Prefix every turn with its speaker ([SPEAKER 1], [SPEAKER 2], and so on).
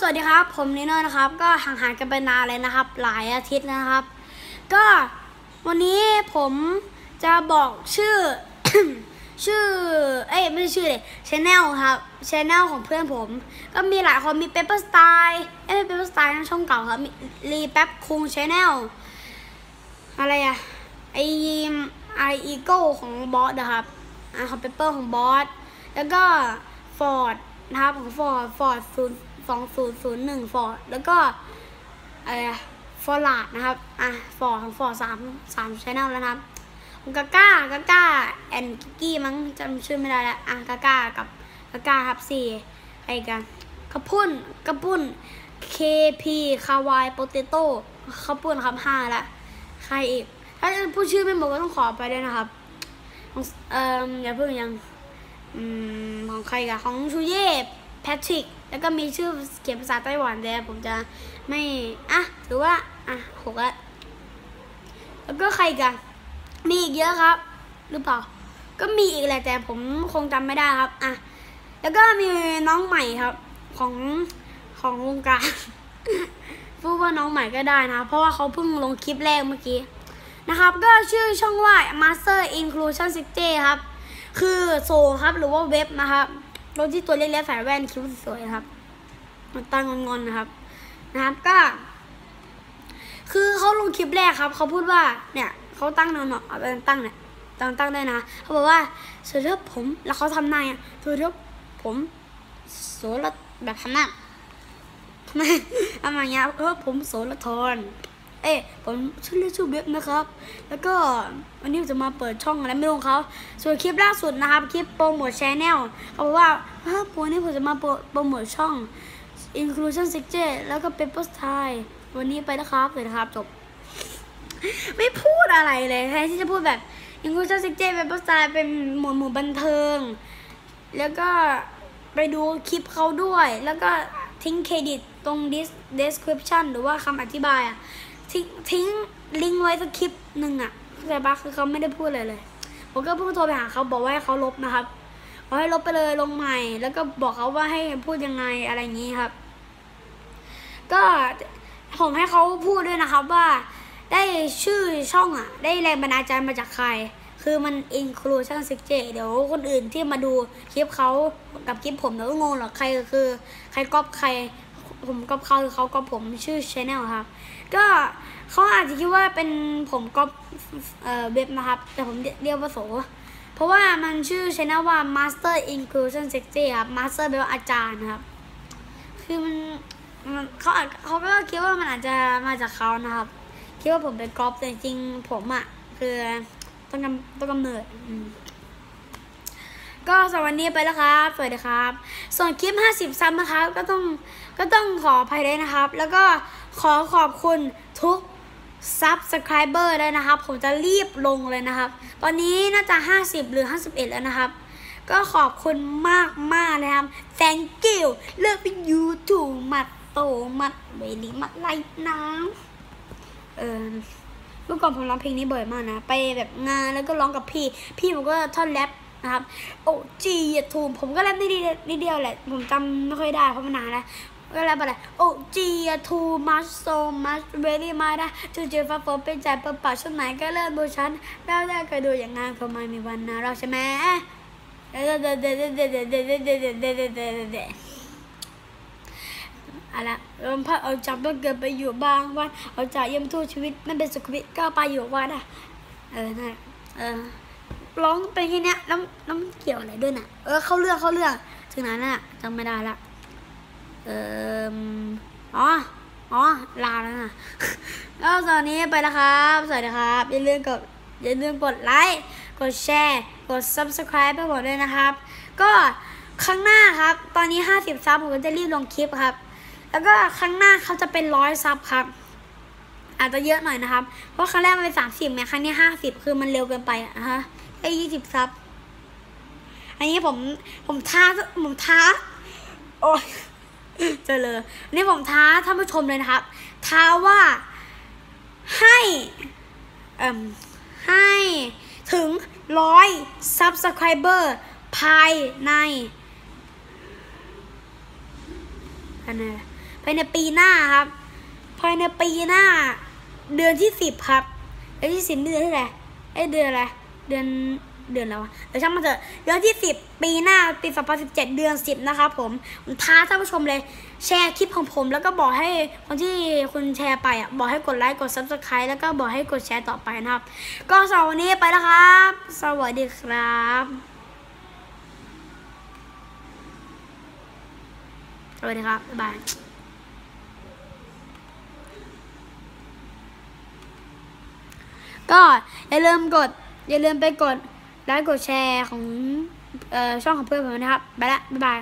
[SPEAKER 1] สวัสดีครับ ผมนิโน่นะครับ ก็ห่างหายกันไปนานเลยนะครับ หลายอาทิตย์นะครับ ก็วันนี้ผมจะบอกชื่อ ชื่อ เอ้ยไม่ใช่ชื่อเลยชแนลครับชแนลของเพื่อนผม ก็มีหลายคนมีเปเปอร์สไตล์เอ้ยเปเปอร์สไตล์ช่องเก่าครับมีรีแป๊บคุงชแนลอะไรอะไอไออีโก้ของบอสนะครับอ่าของเปเปอร์ของบอสแล้วก็ฟอร์ดนะครับของฟอร์ดฟอร์ดศูนย์ สองศูนย์ศูนย์หนึ่งฟอร์ดแล้วก็อะไรฟอร์ลาดนะครับ อะ ฟอร์ดของฟอร์ดสามสามชแนลแล้วนะครับกาก้ากาก้าแอนกิกกี้มั้งจำชื่อไม่ได้แล้ว อะกาก้ากับกาก้าครับสี่ใครกันกระพุ่นกระพุ่น KP คาวายโปเตโต้ข้าวปุ้นครับห้าละใครอีก ถ้าพูดชื่อไม่หมดก็ต้องขอไปด้วยนะครับของเอ่ออย่าเพิ่งยัง อืม ของใครกันของชูเย่ แพทริกแล้วก็มีชื่อเขียนภาษาไต้หวันแต่ผมจะไม่อะหรือว่าอะหกละแล้วก็ใครกันมีอีกเยอะครับ หรือเปล่า ก็มีอีกแหละแต่ผมคงจำไม่ได้ครับอะแล้วก็มีน้องใหม่ครับ ของของวงการพูดว่าน้องใหม่ก็ได้นะ เพราะว่าเขาเพิ่งลงคลิปแรกเมื่อกี้นะครับ ก็ชื่อช่องว่า Master Inclusion 6ครับ คือโซครับหรือว่าเว็บนะครับ รถที่ตัวเล็กๆใส่แว่นคิ้วสวยๆครับ มันตั้งงอนๆนะครับ นะครับก็ คือเขาลงคลิปแรกครับเขาพูดว่าเนี่ยเขาตั้งเนาะเอาไปตั้งเนี่ยตั้งตั้งได้นะเขาบอกว่าสวัสดีครับผมแล้วเขาทำหน้าอะสวัสดีครับผมโสรแบบทำหน้าไมทำอย่าเงี้ยเออผมโสรทร เอ้ผมชื่อเล่นชื่อเว็บนะครับ แล้วก็วันนี้ผมจะมาเปิดช่องอะไรไม่รู้ของเขาส่วนคลิปล่าสุดนะครับคลิปโปรโมทชแนลเขาบอกว่าเฮ้ยวันนี้ผมจะมาโปรโมทช่อง Inclusion s e c t แล้วก็ Paper Style วันนี้ไปแล้วครับเลยนะครับจบ ไม่พูดอะไรเลยแทนที่จะพูดแบบ Inclusion s e c t Paper Style เป็นหมวดหมู่บันเทิง แล้วก็ไปดูคลิปเขาด้วย แล้วก็ทิ้งเครดิตตรง description หรือว่าคำอธิบายอะ ทิ้งทิ้งลิงก์ไว้สักคลิปหนึ่งอะเข้าใจปะคือเขาไม่ได้พูดเลยเลย ผมก็เพิ่งโทรไปหาเขาบอกว่าให้เขาลบนะครับบอกให้ลบไปเลยลงใหม่ แล้วก็บอกเขาว่าให้พูดยังไงอะไรอย่างนี้ครับ ก็ผมให้เขาพูดด้วยนะครับว่า ได้ชื่อช่องอะได้แรงบันดาลใจมาจากใคร คือมัน inclusion 6เดี๋ยวคนอื่นที่มาดูคลิปเขากับคลิปผมเดี๋ยวก็งงหรอกใครคือ ใครก๊อปใคร ผมก๊อปเขาหรือเขาก๊อปผมชื่อ channel ครับ ก็เขาอาจจะคิดว่าเป็นผมก๊อปเอ่อเว็บนะครับ แต่ผมเรียกว่าโส เพราะว่ามันชื่อ channel ว่า master inclusion 6ครับ master แปลว่าอาจารย์ครับ คือมันมันเขาอาจเขาก็คิดว่ามันอาจจะมาจากเขานะครับ คิดว่าผมเป็นก๊อปแต่จริงผมอะคือต้นกำต้นกำเนิดอืม ก็สวัสดีไปแล้วครับสวัสดีครับ ส่วนคลิป 50ซับนะครับ ก็ต้องก็ต้องขออภัยด้วยนะครับ แล้วก็ขอขอบคุณทุกซับสไครเบอร์ด้วยนะครับ ผมจะรีบลงเลยนะครับ ตอนนี้น่าจะ 50 หรือ 51 แล้วนะครับ ก็ขอบคุณมากมากเลยครับ thank you love you too มัดโตมัดเวลีมัดไลน้ำเออเมื่อก่อนผมร้องเพลงนี้บ่อยมากนะ ไปแบบงานแล้วก็ร้องกับพี่ พี่ผมก็ท่อนแรป นะครับ โอ้จีอย่าทูมผมก็แรปนิดเดีนิดเดียวแหละ ผมจำไม่ค่อยได้เพราะมันนานแล้วก็แรปอะไรโอ้จีอย่าทูมัสโซมัสเวลี่มาได้จูเจฟ้าฝนเป็นใจเปิดปากช่วงไหนก็เริ่มดูฉันแล้วได้ก็ดูอย่างงานเขาไม่มีวันนะเราใช่ไหมเดเดเดเดเดเดเดเดเดเดเดเดเดเดเอาละลมพัดเอาจับต้องเกิดไปอยู่บางวันเอาจากเยี่ยมทู่ชีวิตไม่เป็นสุขวิทก็ไปอยู่วัดอะเออนั่นเออ ร้องเป็นแค่นี้แล้วแล้วมันเกี่ยวอะไรด้วยน่ะ เออเข้าเรื่องเข้าเรื่องถึงนั้นน่ะจำไม่ได้ละ เอออ๋อ อ๋อ ลาแล้วนะก็ตอนนี้ไปแล้วครับ สวัสดีครับ อย่าลืมกดอย่าลืมกดไลค์ กดแชร์ กด subscribe ไปหมดด้วยนะครับ ก็ข้งหน้าครับ ตอนนี้ 50 ซับผมก็จะรีบลงคลิปครับ แล้วก็ข้งหน้าเขาจะเป็นร้อยซับครับ อาจจะเยอะหน่อยนะครับ เพราะครั้งแรกมันเป็นสามสิบไงครั้งนี้ห้าสิบคือมันเร็วเกินไปอะฮะไอ้ยี่สิบซับ อันนี้ผมผมท้าผมท้า โอ้ยเจอเลยนี่ผมท้าท่านผู้ชมเลยนะครับ ท้าว่าให้เอ่มให้ถึงร้อย subscriber ภายในภายในายในปีหน้าครับภายในปีหน้า เดือนที่สิบครับเดือนที่สิบเดือนที่ไหนเอ้เดือนอะไรเดือนเดือนอะไรวะเดี๋ยวช่างมันเถอะเดือนที่สิบปีหน้าปีสองพันสิบเจ็ดเดือนสิบนะครับผมผมท้าท่านผู้ชมเลยแชร์คลิปของผม แล้วก็บอกให้คนที่คุณแชร์ไปอะบอกให้กดไลค์กด subscribe แล้วก็บอกให้กดแชร์ต่อไปนะครับ ก็สำหรับวันนี้ไปแล้วครับ สวัสดีครับสวัสดีครับบ๊ายบาย ก็อย่าลืมกด อย่าลืมไปกดไลค์กดแชร์ของออช่องของเพื่อนผมนะครับ ไปละ บ๊ายบาย